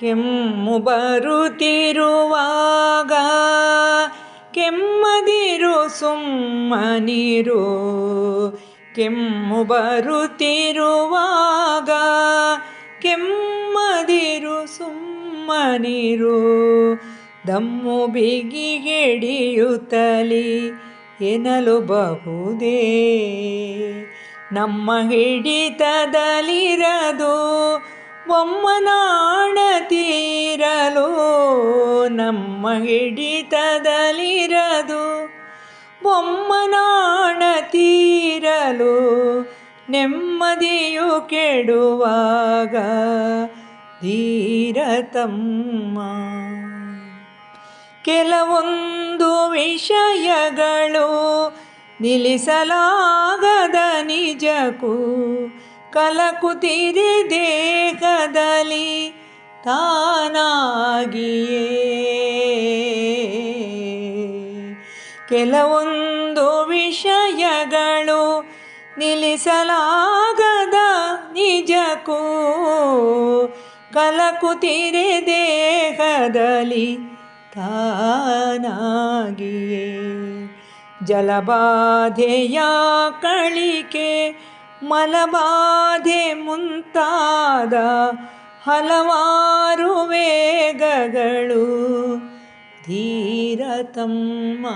ಕೆಮ್ಮು ಬರುತ್ತಿರುವಾಗ ಕೆಮ್ಮದಿರು ಸುಮ್ಮನಿರು. ಕೆಮ್ಮು ಬರುತ್ತಿರುವಾಗ ಕೆಮ್ಮದಿರು ಸುಮ್ಮನಿರು. ದಮ್ಮು ಬಿಗಿಗೆಡಿಯುತ್ತಲಿ ಎನಲು ಬಹುದೇ. ನಮ್ಮ ಹಿಡಿತದಲ್ಲಿರದು ತೀರಲು ನಮ್ಮ ಹಿಡಿತದಲ್ಲಿರದು. ತೀರಲು ನೆಮ್ಮದಿಯು ಕೆಡುವಾಗ ಧೀರತಮ್ಮ. ಕೆಲವೊಂದು ವಿಷಯಗಳು ನಿಲ್ಲಿಸಲಾಗದ ನಿಜಕ್ಕೂ ಕಲಕುತ್ತಿರೆ ದೇಹದಲ್ಲಿ ತಾನಾಗಿಯೇ. ಕೆಲವೊಂದು ವಿಷಯಗಳು ನಿಲ್ಲಿಸಲಾಗದ ನಿಜಕ್ಕೂ ಕಲಕುತಿರೆ ದೇಹದಲ್ಲಿ ತಾನಾಗಿಯೇ. ಜಲಬಾಧೆಯ ಕಳಿಕೆ ಮಲಬಾಧೆ ಮುಂತಾದ ಹಲವಾರು ವೇಗಗಳು ಧೀರತಮ್ಮ